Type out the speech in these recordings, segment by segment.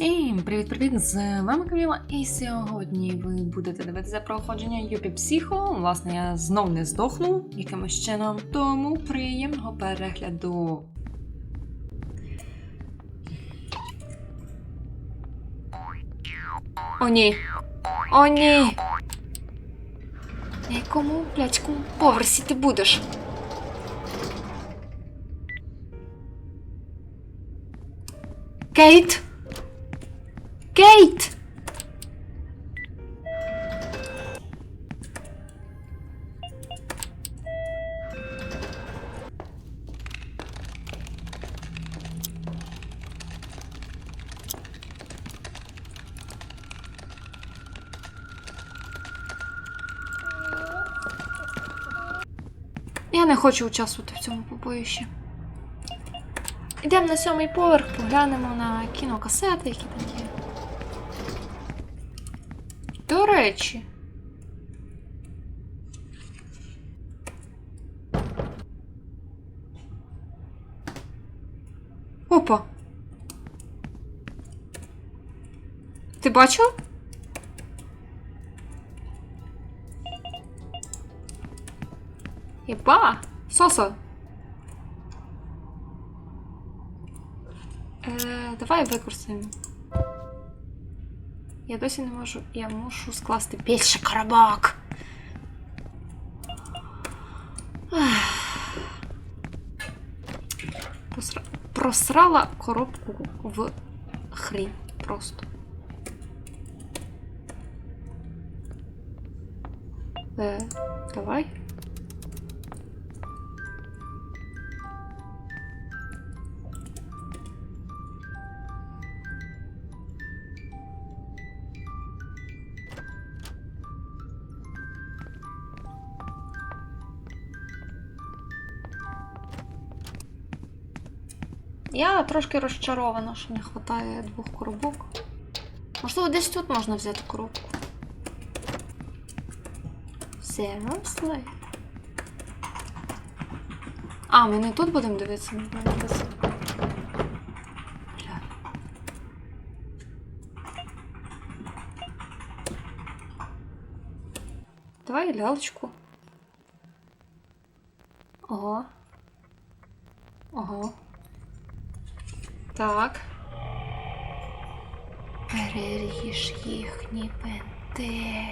Всім привіт-привіт! З вами Каміла, і сьогодні ви будете дивитися проходження Юпі Психо. Власне, я знов не здохну якимось чином. Тому приємного перегляду. О, ні. О, ні. На якому блядському поверсі ти будеш? Кейт! Кейт! Я не хочу участвувати в цьому побоїщі. Йдемо на сьомий поверх, поглянемо на кінокасети, які там речі. Опа. Ти бачив? Єба! Соса! Е, давай використаємо. Я досі не можу. Я мушу скласти більше коробок. Ах. Просра... Просрала коробку в хрінь. Просто. Е, давай. Трошки розчарована, що не вистачає двох коробок. Можливо, десь тут можна взяти коробку. Seriously? А, ми не тут будемо дивитися, ми будемо дивитися. Давай лялечку. Ого. Ого. Так. Переріж їхні бенти.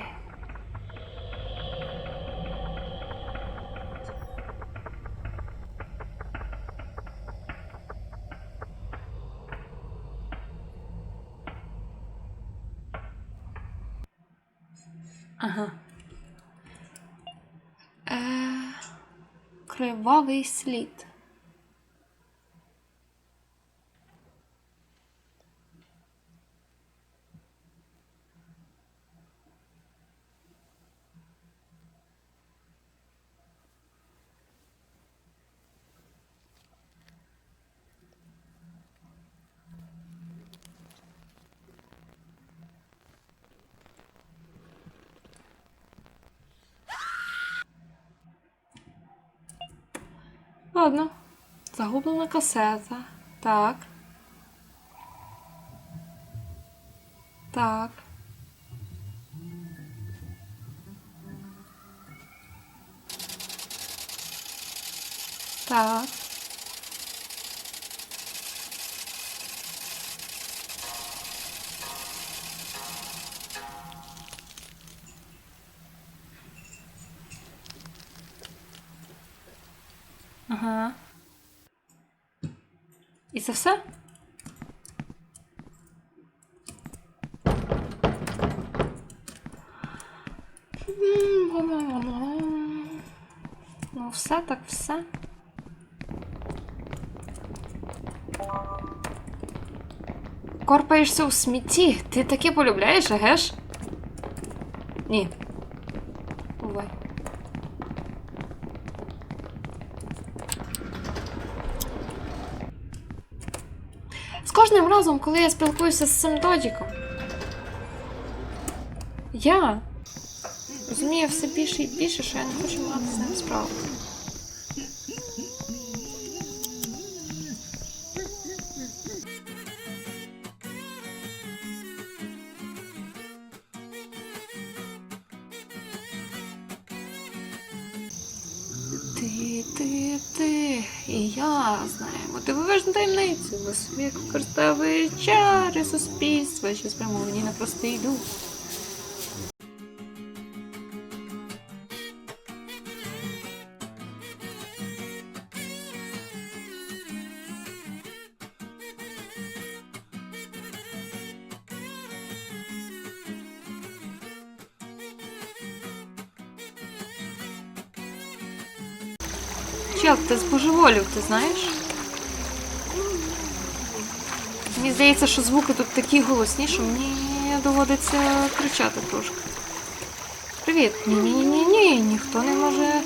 Ага. Е, кривавий слід. Ладно. Загублена касета. Так. Так. Так. Ага. І це все? Ну, все так все. Корпаєшся у смітті. Ти таке полюбляєш, агеш? Ні. З кожним разом, коли я спілкуюся з цим додіком, я розумію все більше і більше, що я не хочу мати з ним справу. Ви собі використовує чари суспільства, що спрямовані на простий дух. Чел, ти збожеволів, ти знаєш? Здається, що звуки тут такі голосні, що мені доводиться кричати трошки. Привіт. Ні, ні, ні, ні, ні. Ніхто не може.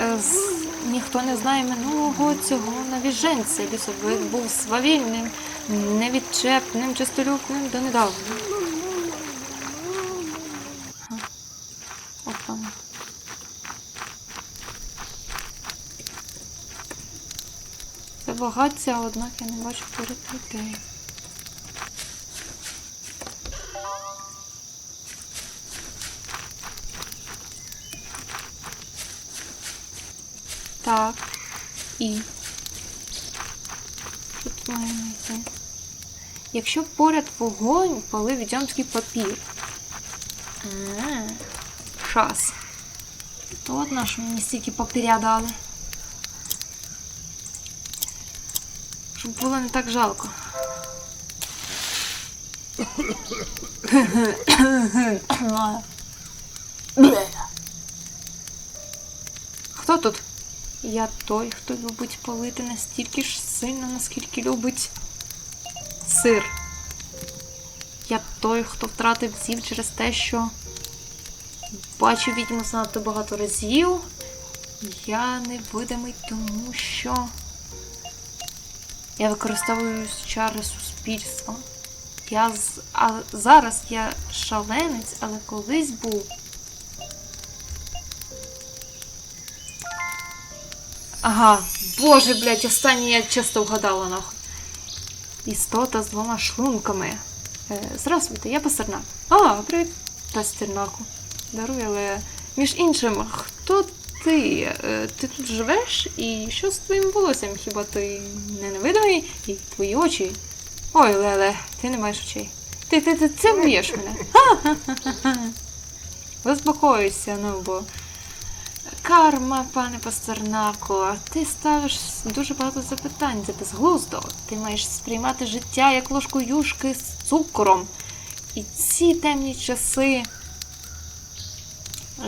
е, з... Ніхто не знає минулого цього навіженця. Лісовик був свавільним, невідчепним, чистолюбним донедавна. Це багаття, однак я не бачу поряд людей. Так. І. Що тут має знайти? Якщо поряд вогонь, пали відьомський папір. А, Шас. То от наш мені стільки папіря дали. Щоб було не так жалко. Хто тут? Я той, хто любить палити настільки ж сильно, наскільки любить сир. Я той, хто втратив зів через те, що бачив відьму занадто багато разів. Я невидимий, тому що. Я використовую чари суспільства. Я з... а зараз я шаленець, але колись був. Ага, боже, блядь, останнє я часто вгадала нахуй. Істота з двома шлунками. Е, здравствуйте, я пастернак. А, привіт, пастернаку. Даруй, але між іншим, хто ти? Е, Ти тут живеш? І що з твоїм волоссям? Хіба ти не невидимий? І твої очі? Ой, Леле, ти не маєш очей. Ти, ти, ти це вб'єш мене. Ха-ха-ха-ха. Заспокойся, ну бо. Карма, пане Пастернаку, ти ставиш дуже багато запитань, це безглуздо. Ти маєш сприймати життя як ложку юшки з цукром. І ці темні часи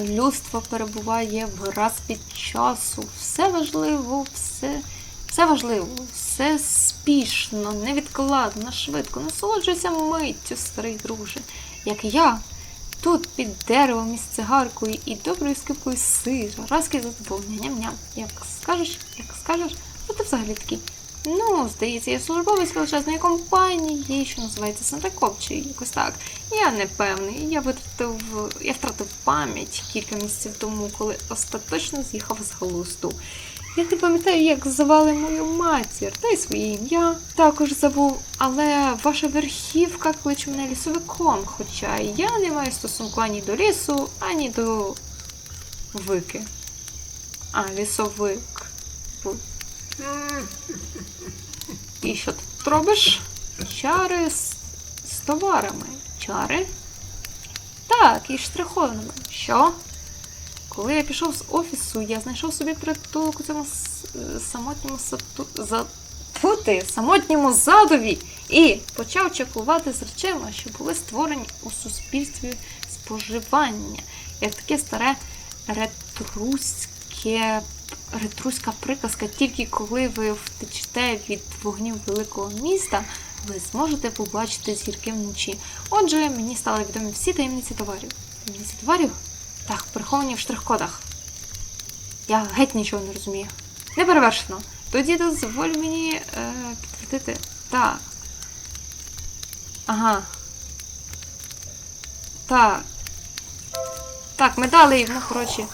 людство перебуває в розпід часу. Все важливо, все, все важливо, все спішно, невідкладно, швидко. Насолоджуйся миттю, старий друже. Як я, тут під деревом із цигаркою і доброю скипкою сира, разки задоволення, ням-ням. Як скажеш, як скажеш, що ти взагалі такий. Ну, здається, я службовець величезної компанії, що називається Сантакоп, чи якось так. Я не певний. Я витратив, я втратив пам'ять кілька місяців тому, коли остаточно з'їхав з глузду. Я не пам'ятаю, як звали мою матір, та й своє ім'я також забув, але ваша верхівка кличе мене лісовиком, хоча я не маю стосунку ані до лісу, ані до вики. А, лісовик. І що тут робиш? Чари з, з товарами. Чари? Так, і штрихованими. Що? Коли я пішов з офісу, я знайшов собі притулок у цьому е, самотньому сату... за... Тьфу самотньому задові і почав чекувати з речима, що були створені у суспільстві споживання, як таке старе ретруське ретруська приказка, тільки коли ви втечете від вогнів великого міста, ви зможете побачити зірки вночі. Отже, мені стали відомі всі таємниці товарів. Таємниці товарів? Так, приховані в штрих-кодах. Я геть нічого не розумію. Не перевершено. Тоді дозволь мені е, підтвердити. Так. Ага. Так. Так, медалі йому, коротше.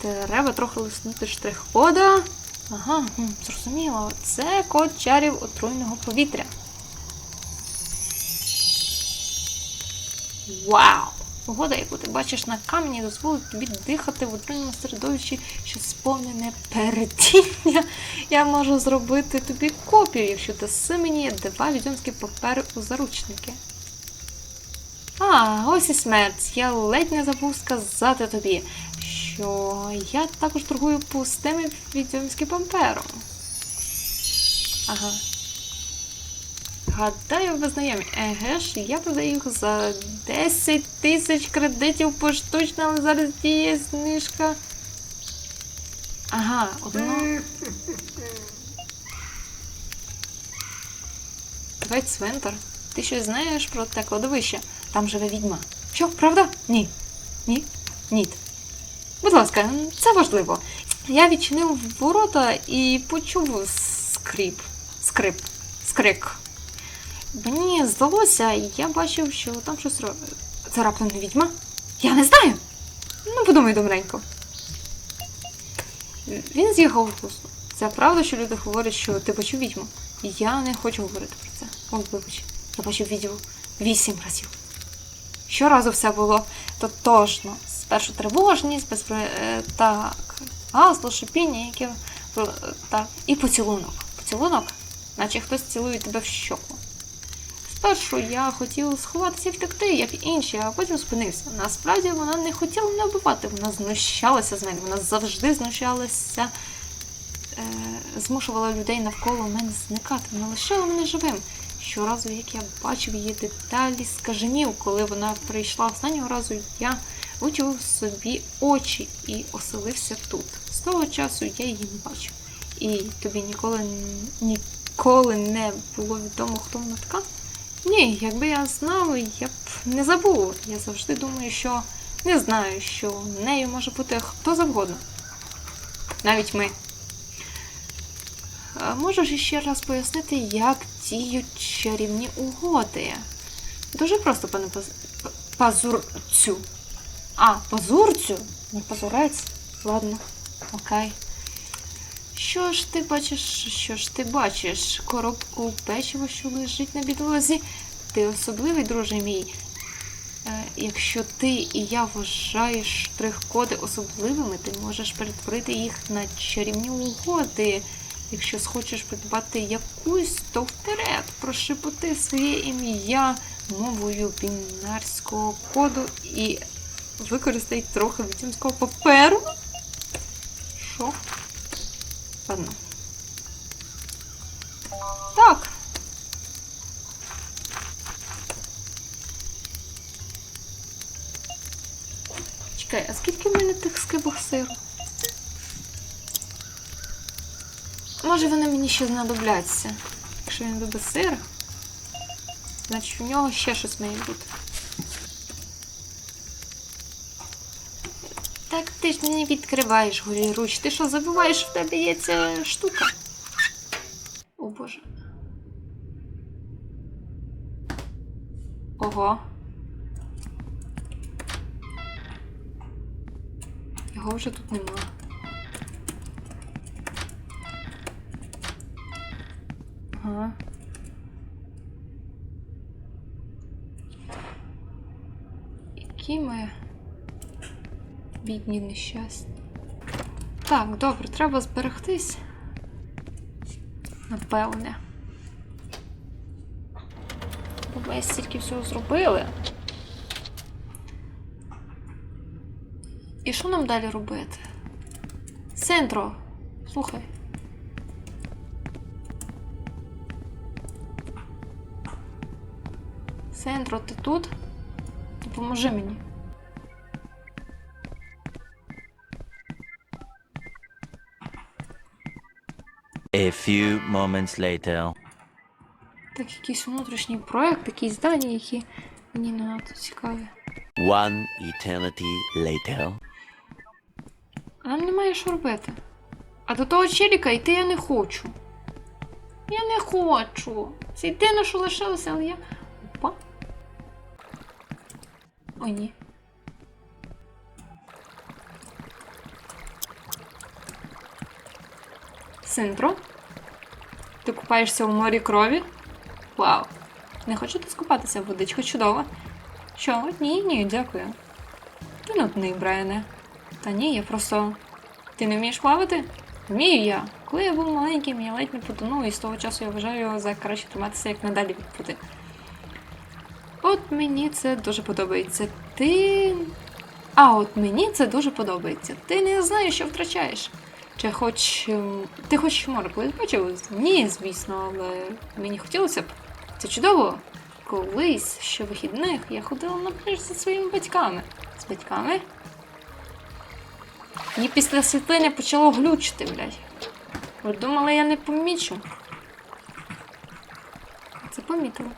Треба трохи лиснути штрих-кода. Ага, зрозуміло. Це код чарів отруйного повітря. Вау! Погода, яку ти бачиш на камені, дозволить тобі дихати в отруєному середовищі, що сповнене перетіння. Я можу зробити тобі копію, якщо даси мені два відьомські папери у заручники. А, ось і смерть. Я ледь не забув сказати тобі, що я також торгую пустими відьомським пампером. Ага. Гадаю, ви знайомі. Еге ж, я продаю їх за 10 тисяч кредитів поштучно, але зараз діє знижка. Ага, одно. Давай цвинтар. Ти щось знаєш про те кладовище? Там живе відьма. Що, правда? Ні. Ні? Ні. Будь ласка, це важливо. Я відчинив ворота і почув скрип. Скрип. Скрик. Мені здалося, я бачив, що там щось ро- Це раптом не відьма? Я не знаю. Ну, подумай добренько. Він з'їхав в глузду. Це правда, що люди говорять, що ти бачив відьму? Я не хочу говорити про це. О, вибач, я бачив відьму вісім разів. Щоразу все було тотожно. Спершу тривожність, безпри... е, так, гасло, шипіння, яке так, і поцілунок. Поцілунок, наче хтось цілує тебе в щоку. Спершу я хотів сховатися і втекти, як інші, а потім спинився. Насправді вона не хотіла мене вбивати, вона знущалася з мене, вона завжди знущалася, е, змушувала людей навколо мене зникати, не лишила мене живим. Щоразу, як я бачив її деталі скаженів, коли вона прийшла останнього разу, я вичув собі очі і оселився тут. З того часу я її не бачив. І тобі ніколи ніколи не було відомо, хто вона така? Ні, якби я знав, я б не забув. Я завжди думаю, що не знаю, що нею може бути хто завгодно. Навіть ми. Можеш іще раз пояснити, як діють чарівні угоди? Дуже просто, пане Паз... Пазурцю. А, пазурцю? Не пазурець. Ладно, окей. Що ж ти бачиш? Що ж ти бачиш? Коробку печива, що лежить на підлозі. Ти особливий, друже мій. Е, якщо ти і я вважаєш штрих-коди особливими, ти можеш перетворити їх на чарівні угоди. Якщо схочеш придбати якусь, то вперед прошепоти своє ім'я мовою бінарського коду і використай трохи відьомського паперу. Що? Ладно. Так. Чекай, а скільки в мене тих скибок сиру? Може вони мені ще знадобляться. Якщо він любить сир, значить у нього ще щось має бути. Так ти ж не відкриваєш голіруч. Ти що забуваєш, в тебе є ця штука? О боже. Ого. Його вже тут нема. Ага. Які ми бідні нещасні. Так, добре, треба зберегтись. Напевне. Бо ми стільки всього зробили. І що нам далі робити? Сентро, слухай. Сентро, ти тут? Допоможи мені. A few moments later. Так, якийсь внутрішній проект, якісь дані, які мені не надто цікаві. One eternity later. А нам немає що робити. А до того челіка йти я не хочу. Я не хочу. Це єдине, що лишилося, але я. Опа. О, ні. Синдро? Ти купаєшся у морі крові? Вау. Не хочете скупатися в водичку чудово. Що? Ні, ні, дякую. Ти нудний, Брайане. Та ні, я просто. Ти не вмієш плавати? Вмію я. Коли я був маленьким, я ледь не потонув, і з того часу я вважаю за краще триматися як надалі від води. От мені це дуже подобається. Ти. А от мені це дуже подобається. Ти не знаєш, що втрачаєш. Чи хоч. ем, Ти хоч море колись бачив? Ні, звісно, але мені хотілося б. Це чудово. Колись щовихідних я ходила на пляж зі своїми батьками. З батьками? І після світлини почало глючити, блядь. Ви думали, я не помічу? Це помітила.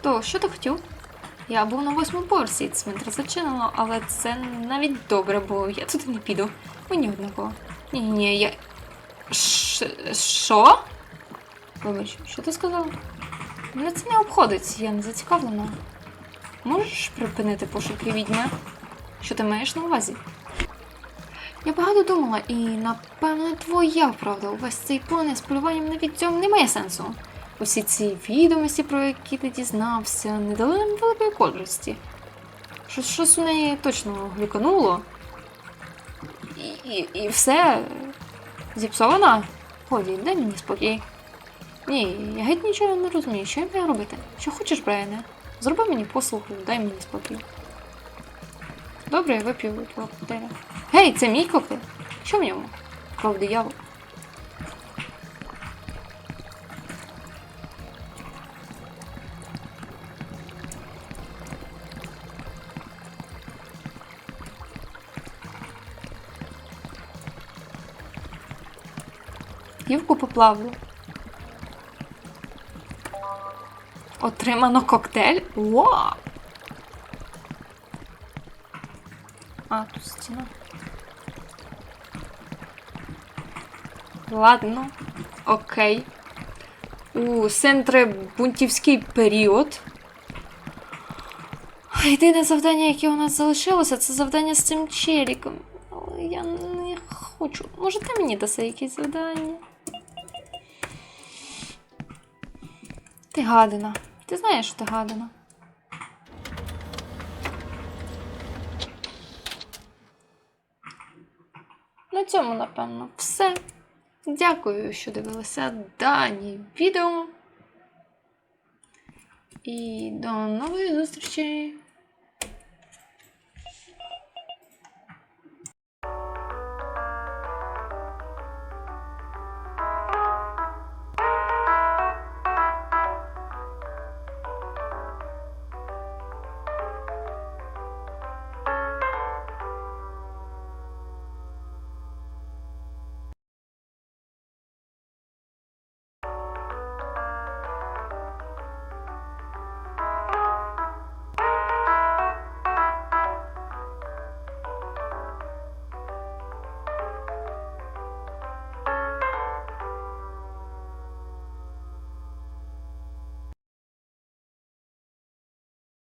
То, що ти хотів? Я був на восьмому поверсі, цвинтар зачинено, але це навіть добре, бо я туди не піду. Мені однаково. Ні, ні, я. Що? Вибач, що ти сказала? Мене це не обходить, я не зацікавлена. Можеш припинити пошуки відьми? Що ти маєш на увазі? Я багато думала, і напевно твоя правда. Увесь цей план з полюванням на відьом не має сенсу. Усі ці відомості, про які ти дізнався, не дали нам великої користі. Щось у неї точно глюкануло. І, і, все зіпсовано. Годі, дай мені спокій. Ні, я геть нічого не розумію. Що я маю робити? Що хочеш, Брайане? Зроби мені послугу, дай мені спокій. Добре, я вип'ю твого коктейля. Гей, це мій коктейль. Що в ньому? Кров диявол. Гівку поплавлю. Отримано коктейль? Вау! А, тут стіна. Ладно. Окей. У центри бунтівський період. Єдине завдання, яке у нас залишилося, це завдання з цим челіком. Але я не хочу. Може, ти мені даси якісь завдання? Ти гадина. Ти знаєш, що ти гадина. На цьому, напевно, все. Дякую, що дивилися дані відео. І до нової зустрічі!